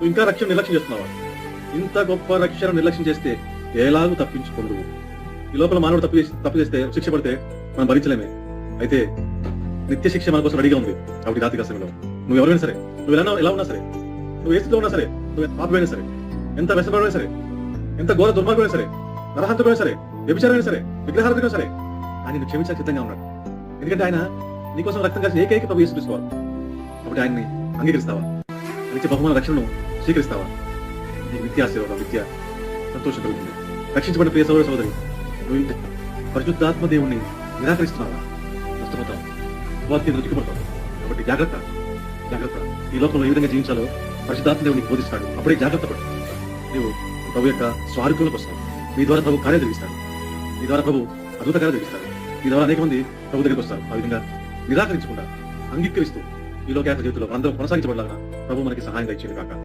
నువ్వు ఇంకా రక్షణ నిర్లక్ష్యం చేస్తున్నావా? ఇంత గొప్ప రక్షణ నిర్లక్ష్యం చేస్తే ఎలాగూ తప్పించుకోండు ఈ లోపల మానవుడు తప్పు తప్పు చేస్తే శిక్ష పడితే మనం భరించలేమే. అయితే నిత్య శిక్ష మన కోసం రెడీగా ఉంది. కాబట్టి రాతిక సమయంలో నువ్వు ఎవరైనా సరే నువ్వు ఎలా ఎలా ఉన్నా సరే నువ్వు ఏ స్థితిలో ఉన్నా సరే నువ్వు పాపమైనా సరే ఎంత వ్యసనమైనా సరే ఎంత ఘోర దుర్మార్గమైనా సరే నరహంతమైనా సరే వ్యభిచారమైనా సరే విగ్రహార్థమైనా సరే ఆయన నువ్వు క్షమించాలి సిద్ధంగా ఉన్నాడు. ఎందుకంటే ఆయన నీకోసం రక్తం కలిసి ఏకైక ప్రభు యేసు క్రీస్తు కాబట్టి ఆయన్ని అంగీకరిస్తావా? నిత్య బహుమాన రక్షణను స్వీకరిస్తావా? నీకు విద్యా సేవ విద్య సంతోషం కలుగుతుంది రక్షించబడిన ప్రియ సోదర సోదరి నువ్వు ఇంత పరిశుద్ధాత్మ దేవుణ్ణి నిరాకరిస్తున్నావా? నష్టపోతావు వాటిని రుచిపడతావు కాబట్టి జాగ్రత్త జాగ్రత్త. ఈ లోకంలో ఏ విధంగా జీవించాలో పరిశుద్ధాత్మ దేవుని బోధిస్తాడు. అప్పుడే జాగ్రత్త పడు. నువ్వు ప్రభు యొక్క స్వారూప్యంలోకి వస్తావు. మీ ద్వారా ప్రభు కార్యం జరిగిస్తాడు. మీ ద్వారా ప్రభు అద్భుత కార్యం జరిగిస్తాడు. మీ ద్వారా అనేక మంది ప్రభు దగ్గరికి వస్తారు. ఆ విధంగా నిరాకరించకుండా అంగీకరిస్తూ ఈ లోక జీవితంలో అందరం కొనసాగించబడలాగా ప్రభు మనకి సహాయం దయచేది కాక